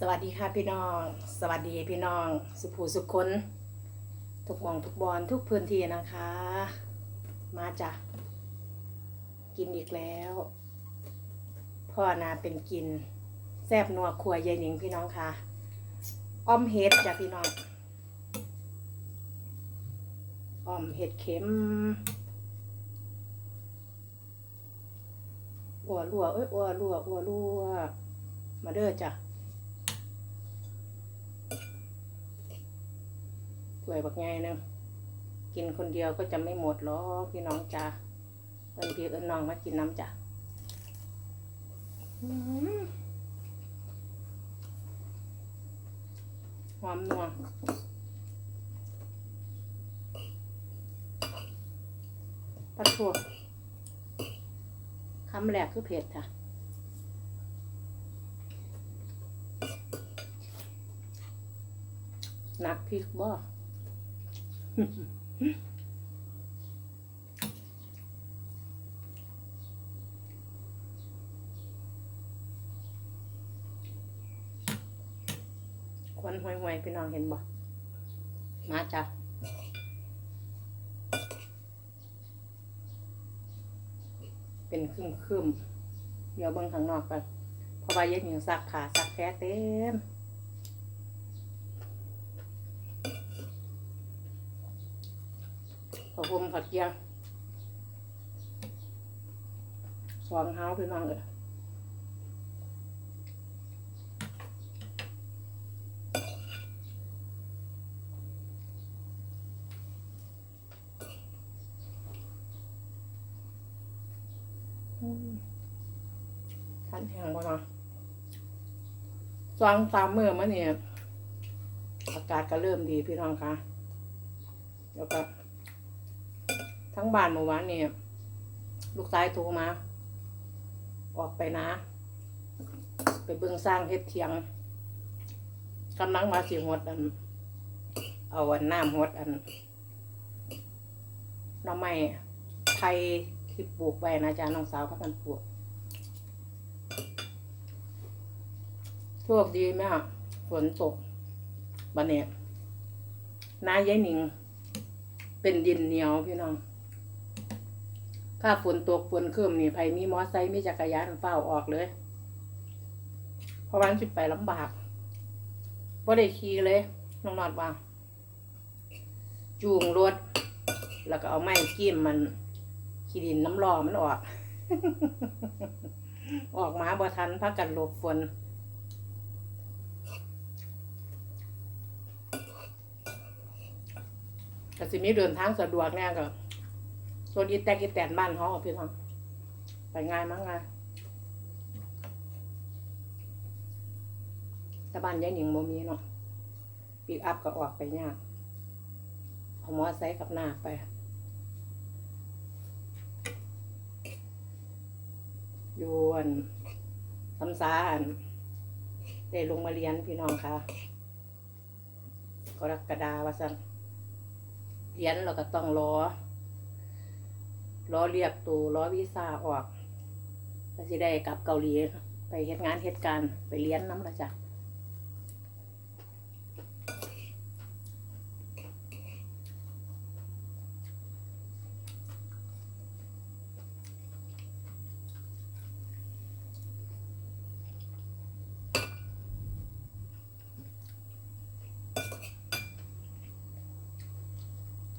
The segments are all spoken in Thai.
สวัสดีค่ะพี่น้อง สวัสดีพี่น้อง สุภูสุขคน ทุกหมองทุกบอลทุกพื้นที่นะคะ มาจ้ะกินอีกแล้ว พ่อนาเป็นกิน แซบนัวครัวยายหนิงพี่น้องค่ะอ้อมเห็ดจ้ะพี่น้องอ้อมเห็ดเข็มอัวรัวเอ้ยอัวรัวอัวรัวมาเด้อจ้ะ ถ้วยบักไงนึงกินคนเดียวก็จะไม่หมดหรอกพี่น้องจ้าเอินพี่เอินน้องมากินน้ำจ้ะอืมหอมนัวปลาทั่วคำแรกคือเผ็ดค่ะหนักพริกบ่ ควันห่วยๆพี่น้องเห็นบ่มาจ้ะเป็นคึมคึมๆเดี๋ยวเบิ่งข้างนอกกันเพราะว่าเย็ดหญิงซักผ้าซักแพ้เต็ม ขอบคุณผัดเกียงสองเฮาพี่น้องเลยทันแห้งบ่เนาะสองสามมือมาเนี่ย อากาศก็เริ่มดีพี่น้องคะแล้วก็ ทั้งบ้านเมื่อวานนี่ลูกชายโทรมา ออกไปนะ ไปเบิ่งสร้างเฮ็ดเทียงกำลังมาสิหดอัน เอาอันน้ำหดอันน้ำไม้ไทยที่ปลูกไว้นะจ๊ะน้องสาวเขากันปลูกโชคดีไหมอะฝนตกบันเนี่ยนายายหนิง เป็นดินเหนียวพี่น้อง ถ้าฝนตกฝนคืมนี่ไผมีมอไซค์มีจักรยานเฝ้าออกเลย เพราะวันสิไปลำบากบ่ได้ขี่เลยน้องนอดว่า จูงรถ แล้วก็เอาไม้กิ้มมันขี้ดินน้ำรอมันออก ออกมาบ่ทันพักกันหลบฝนก็สิมีเดินทางสะดวกแน่ก็ ส่วนอีแตกอีแตนบ้านเขาอะพี่น้องไปง่ายมั้งไงต่บ้านยายหนิงโมมีเนาะปีกอัพก็ออกไปยากเอามอไซค์กับหน้าไปยู่อันทำสาอันได้ลงมาเรียนพี่น้องค่ะกรกฎาวาสันเรียนเราก็ต้องรอ รอเรียกตัวรอวีซ่าออกแล้วสิได้กลับเกาหลี ไปเฮ็ดงานเฮ็ดการ์ไปเรียนน้ำละจ้ะ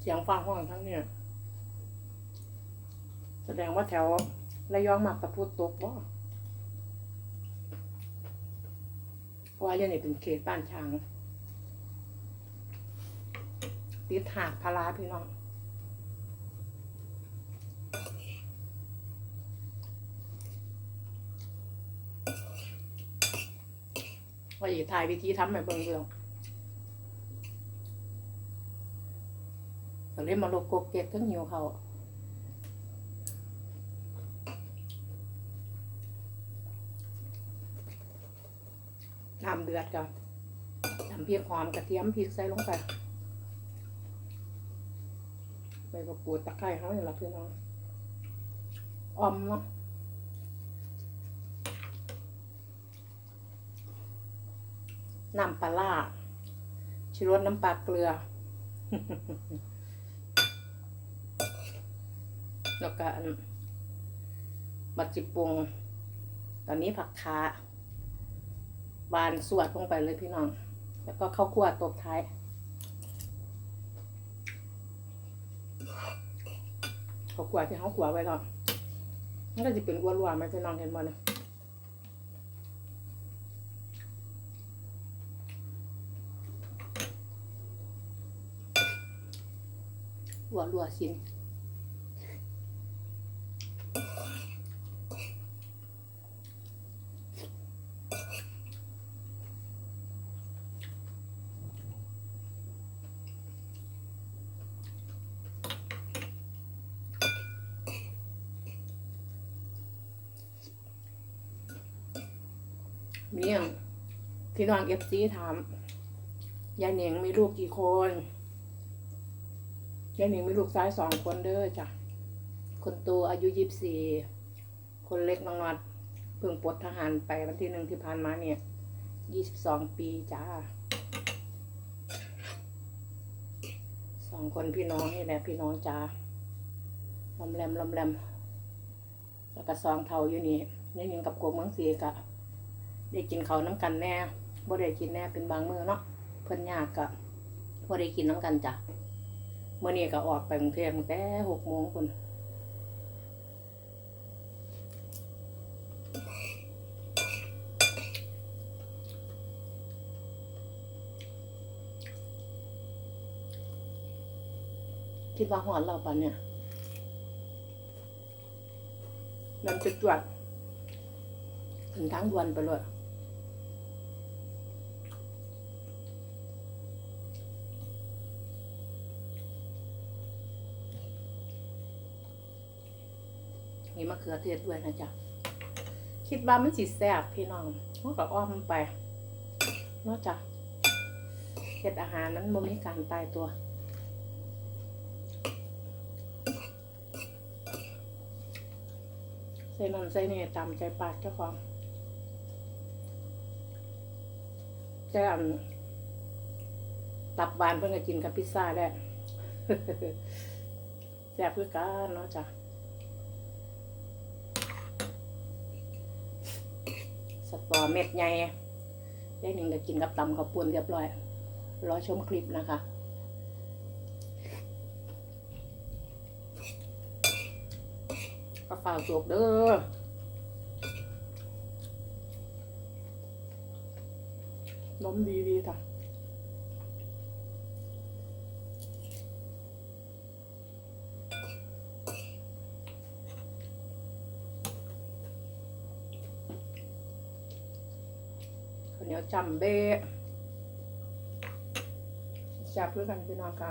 เสียงฟ้าห้องทั้งเนี่ย ดงว่าแถวระยองมักตะพูดตกบ่เพราะว่าเรื่องนี้เป็นเขตบ้านช้างติดหาดพาราพี่น้องว่าอย่าถ่ายวิธีทำแบบเบิ่งเบิ่งก็เลยมาลกกเก็กทั้งหิวเขา น้ำเดือดก็ทำพริกหอมกระเทียมพริกใส่ลงไปใบกระปูดตะไคร้เขาอย่างละพี่น้องออมเนาะน้ำปลาล่าชิรสน้ำปลาเกลือ แล้วก็บักจิปรุง ตอนนี้ผักขา บานสวดลงไปเลยพี่น้อง แล้วก็ข้าวคั่วตบท้าย ข้าวคั่วที่เขาคั่วไว้แล้วมันก็จะเป็นอ้วนๆไหมพี่น้องเห็นบ่เนี่ยหัวรัวสิน เมี่ยง พี่น้องเอฟซีถามยายเหน่งมีลูกกี่คนยายเหน่งมีลูกชายสองคนเด้อจ้ะคนโตอายุยี่สิบสี่คนเล็กน้องนอดเพิ่งปลดทหารไปวันที่หนึ่งที่ผ่านมาเนี่ยยี่สิบสองปีจ้าสองคนพี่น้องนี่แหละพี่น้องจ้าลำแรมลำแรมแล้วก็สองเท่าอยู่นี่นี่ยิงกับกวเมืองสีกะได้กินเขาน้ำกันแน่ บ่ได้กินแน่เป็นบางมื้อเนาะเพิ่นยากกะบ่ได้กินน้ำกันจ้ะเมื่อนี้ก็ออกไปกรุงเทพตั้งแต่หกโมงคนคิดว่าหอนเราปานเนี่ยนำจะจวดถึงทางด่วนไปเลย มีมะเขือเทศด้วยนะจ๊ะคิดว่ามันสิแซ่บพี่น้องมันก็อ้อมไปเนอกจากเฮ็ดอาหารนั้นบ่มีการตายตัวใส่นนใส่นี่ตามใจปากเจ้าของแต่อันตับบานเพิ่นก็กินกับพิซซ่าได้แซ่บคือกันเนาะจ้ะ สตอเม็ดใหญ่ได้หนึ่งก็กินกับตำกับปูนเรียบร้อย รอชมคลิปนะคะก็ฝากจกเด้อน้มดีดีๆจ้ะข้าวเห นียวจำเบ้แซ่บเพื่อกันพี่น้องค่ะ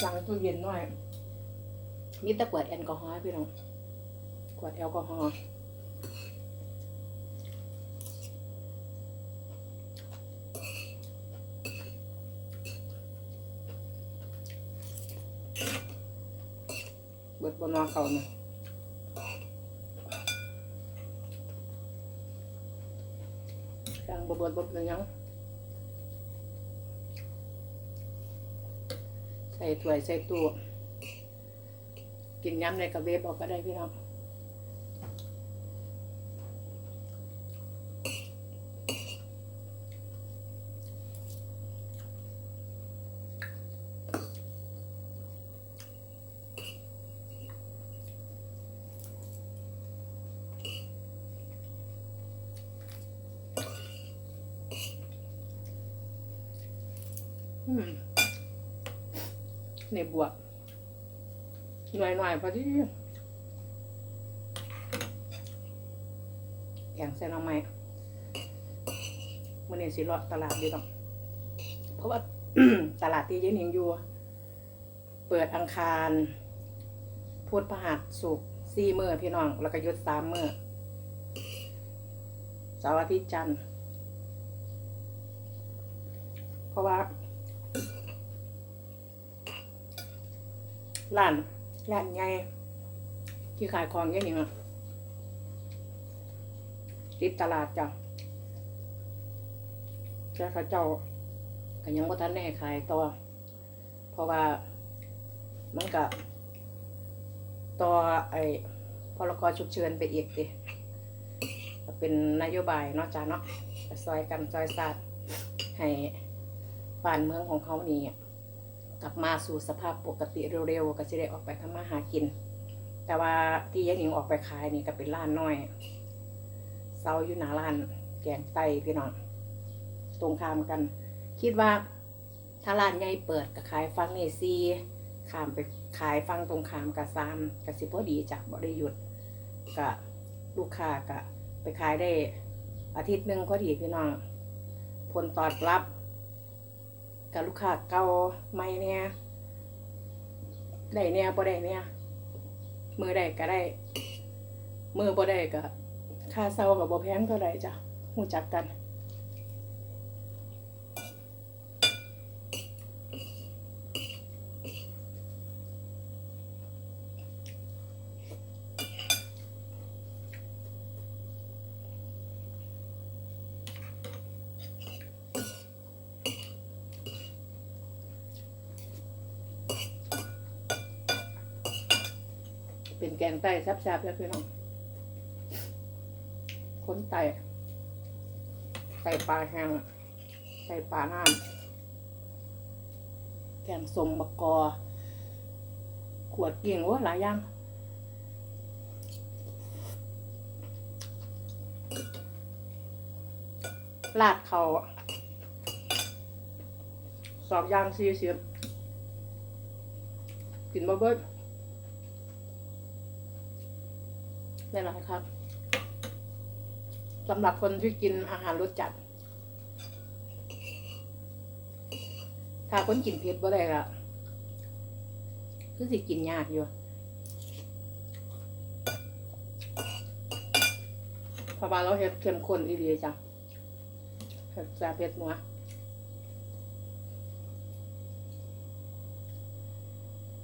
หลังตู้เย็นหน่อย มีแต่ขวดแอลกอฮอล์พี่น้องขวดแอลกอฮอล์ เบิดบนนอเขาเนี่ยกลางบเบิดบดเป็นยังใส่ถ้วยใส่ตู้กินย้ำในกระเวบออกก็ได้พี่น้อง ในบวกหน่อยหน่อยๆพอดีแกงเส้นเอาไหมมื่อนี้สิเลาะตลาดดีต้องเพราะว่าตลาดที่เย็นเองอยู่ เปิดอังคารพุธพฤหัสศุกร์สี่มื้อพี่น้อง แล้วก็หยุดสามมื้อเสาร์อาทิตย์จันทร์เพราะว่า ร้านร้านใหญ่ที่ขายของเยอะนี่อะติดตลาดจ้ะแต่เขาเจ้าก็ยังบ่ทันได้ให้ขายต่อ เพราะว่ามันก็ต่อไอ้พรกฉุกเฉินไปอีกดิก็เป็นนโยบายเนาะจ้ะเนาะก็ซอยกันซอยสัตว์ให้บ้านเมืองของเขานี่ กลับมาสู่สภาพปกติเร็วๆก็จะได้ออกไปทำมาหากิน แต่ว่าที่ยายหนิงออกไปขายนี่ก็เป็นร้านน้อยเซาอยู่หน้าร้านแกงไตพี่น้องตรงข้ามกัน คิดว่าถ้าร้านใหญ่เปิดก็ขายฟังนี่ซีขามไปขายฟังตรงขามกับซามกับสิพอดีจ้ะบ่ได้หยุดก็ลูกค้าก็ไปขายได้อาทิตย์หนึ่งพอดีพี่น้องผลตอบรับ กับลูกค้าเก่าไม่เนี่ยได้เนี่ยบ่ได้เนี่ยมือได้ก็ได้ มือบ่ได้ก็ค่าเซากับบ่แพงเท่าไหร่จ้ะหูจักกัน เป็นแกงไตแซ่บๆแล้วพี่น้องคนไตไตปลาแห้งไตปลาน้ำแกงสมบกกอ ขวดเกี่ยงโอ้หลายอย่างลาดเขาสอบย่างซีเสียบกินบ่เบิด ได้แล้วครับสำหรับคนที่กินอาหารรสจัด ถ้าคนกินเผ็ดบ่ได้ละคือสิกินยากอยู่พราะว่าเราเฮ็ดเข้มข้นอีหลีจ้ะเผ็ดแซ่เผ็ดนัว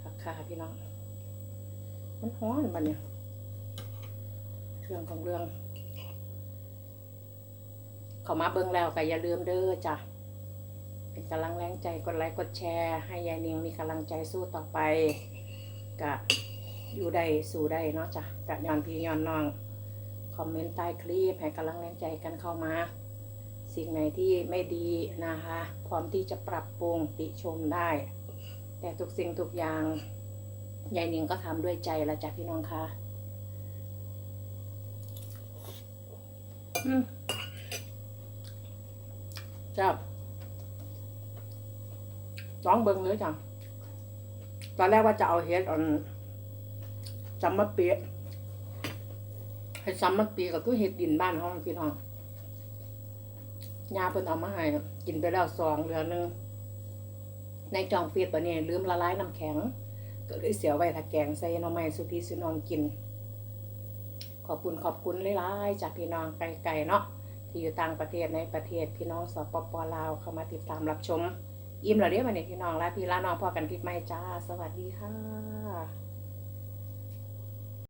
ราคาพี่น้อง มันฮ้อนบัดเนี่ย เรื่องของเรื่อง เขามาเบิ่งแล้วก็อย่าลืมเด้อจ้ะ เป็นกำลังแรงใจกดไลค์กดแชร์ ให้ยายนิงมีกำลังใจสู้ต่อไปกะอยู่ได้สู่ได้เนาะจ้ะกะย้อนพี่ย้อนน้อง คอมเมนต์ใต้คลิปให้กำลังแรงใจกันเข้ามา สิ่งไหนที่ไม่ดีนะคะพร้อมที่จะปรับปรุงติชมได้ แต่ทุกสิ่งทุกอย่างยายนิงก็ทำด้วยใจละจ้ะพี่น้องค่ะ อืม จับลองเบิ้งเลยจ้ะตอนแรกว่าจะเอาเฮ็ดอันซัมมะเปียะให้ซัมมะเปียก็คือเฮ็ดดินบ้านห้องพี่น้องยาเพิ่นเอามาให้กินไปแล้วสองเหลือหนึงในจองเฟียดปะเนี่ยลืมละลายน้ำแข็ง ก็เลยเสียไว้ถ้าแกงใส่น่อไม้สุพี่สุนองกิน ขอบคุณขอบคุณหลายๆจากพี่น้องไกลๆเนาะที่อยู่ต่างประเทศในประเทศพี่น้องสปปลาวเข้ามาติดตามรับชมอิ่มแล้วเด้อวันนี้พี่น้องและพี่ละน้องพอกันคลิปใหม่จ้า สวัสดีค่ะ